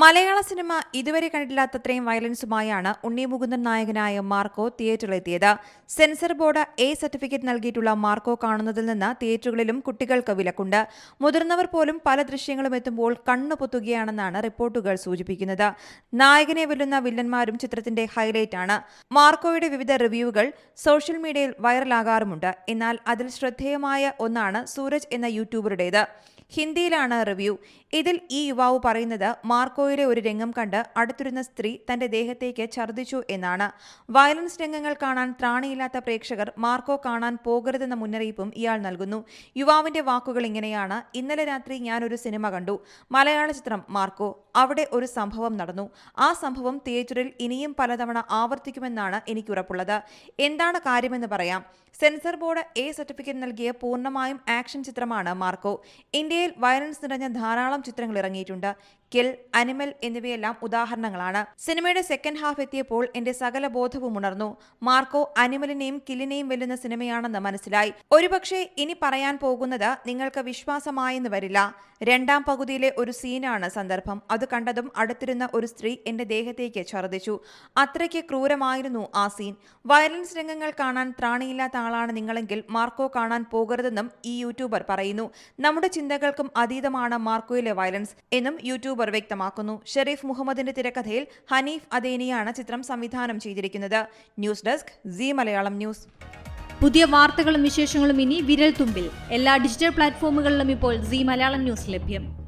മലയാള cinema ഇതുവരെ കണ്ടിട്ടില്ലാത്തത്രയും വയലൻസുമായാണ് ഉണ്ണി മുകുന്ദൻ നായകനായ Marco തിയേറ്ററിലെത്തിയത്. സെൻസർ ബോർഡ് എ സർട്ടിഫിക്കറ്റ് നൽകിയിട്ടുള്ള മാർക്കോ കാണുന്നതിൽ നിന്ന് തിയേറ്ററുകളിലും കുട്ടികൾക്ക് വിലക്കുണ്ട്. മുതിർന്നവർ പോലും പല ദൃശ്യങ്ങളും എത്തുമ്പോൾ കണ്ണു പൊത്തുകയാണെന്നാണ് റിപ്പോർട്ടുകൾ സൂചിപ്പിക്കുന്നത്. നായകനെ വെല്ലുന്ന വില്ലന്മാരും ചിത്രത്തിന്റെ ഹൈലൈറ്റാണ് മാർക്കോയുടെ വിവിധ റിവ്യൂകൾ സോഷ്യൽ മീഡിയയിൽ വൈറലാകാറുമുണ്ട്. എന്നാൽ അതിൽ ശ്രദ്ധേയമായ ഒന്നാണ് സൂരജ് എന്ന യൂട്യൂബറുടേത്. ഹിന്ദിയിലാണ് റിവ്യൂ. ഇതിൽ ഈ യുവാവ് പറയുന്നത് മാർക്കോയിലെ ഒരു രംഗം കണ്ട് അടുത്തിരുന്ന സ്ത്രീ തന്റെ ദേഹത്തേക്ക് ഛർദ്ദിച്ചു എന്നാണ്. വയലൻസ് രംഗങ്ങൾ കാണാൻ ത്രാണിയില്ലാത്ത പ്രേക്ഷകർ മാർക്കോ കാണാൻ പോകരുതെന്ന മുന്നറിയിപ്പും ഇയാൾ നൽകുന്നു. യുവാവിന്റെ വാക്കുകൾ ഇങ്ങനെയാണ്. ഇന്നലെ രാത്രി ഞാൻ ഒരു സിനിമ കണ്ടു. മലയാള ചിത്രം മാർക്കോ. അവിടെ ഒരു സംഭവം നടന്നു. ആ സംഭവം തിയേറ്ററിൽ ഇനിയും പലതവണ ആവർത്തിക്കുമെന്നാണ് എനിക്ക് ഉറപ്പുള്ളത് എന്താണ് കാര്യമെന്ന് പറയാം. സെൻസർ ബോർഡ് എ സർട്ടിഫിക്കറ്റ് നൽകിയ പൂർണമായും ആക്ഷൻ ചിത്രമാണ് മാർക്കോ. ഇന്ത്യയിൽ വയലൻസ് നിറഞ്ഞ ധാരാളം ചിത്രങ്ങൾ ഇറങ്ങിയിട്ടുണ്ട്. കിൽ അനിമൽ എന്നിവയെല്ലാം ഉദാഹരണങ്ങളാണ്. സിനിമയുടെ സെക്കൻഡ് ഹാഫ് എത്തിയപ്പോൾ എന്റെ സകല ബോധവും ഉണർന്നു. മാർക്കോ അനിമലിനെയും കില്ലിനെയും വെല്ലുന്ന സിനിമയാണെന്ന് മനസ്സിലായി. ഒരുപക്ഷെ ഇനി പറയാൻ പോകുന്നത് നിങ്ങൾക്ക് വിശ്വാസമായെന്ന് വരില്ല. രണ്ടാം പകുതിയിലെ ഒരു സീനാണ് സന്ദർഭം. അത് കണ്ടതും അടുത്തിരുന്ന ഒരു സ്ത്രീ എന്റെ ദേഹത്തേക്ക് ഛർദ്ദിച്ചു. അത്രയ്ക്ക് ക്രൂരമായിരുന്നു ആ സീൻ. വയലൻസ് രംഗങ്ങൾ കാണാൻ ത്രാണിയില്ലാത്ത ആളാണ് നിങ്ങളെങ്കിൽ മാർക്കോ കാണാൻ പോകരുതെന്നും ഈ യൂട്യൂബർ പറയുന്നു. നമ്മുടെ ചിന്തകൾക്കും അതീതമാണ് മാർക്കോയിലെ വയലൻസ് എന്നും യൂട്യൂബർ വ്യക്തമാക്കുന്നു. ഷെരീഫ് മുഹമ്മദിന്റെ തിരക്കഥയിൽ ഹനീഫ് അദേനിയാണ് ചിത്രം സംവിധാനം ചെയ്തിരിക്കുന്നത്. News desk Zee Malayalam news. പുതിയ വാർത്തകളും വിശേഷങ്ങളും ഇനി വിരൽ തുമ്പിൽ. എല്ലാ ഡിജിറ്റൽ പ്ലാറ്റ്ഫോമുകളിലും ഇപ്പോൾ സി മലയാളം ന്യൂസ് ലഭ്യം.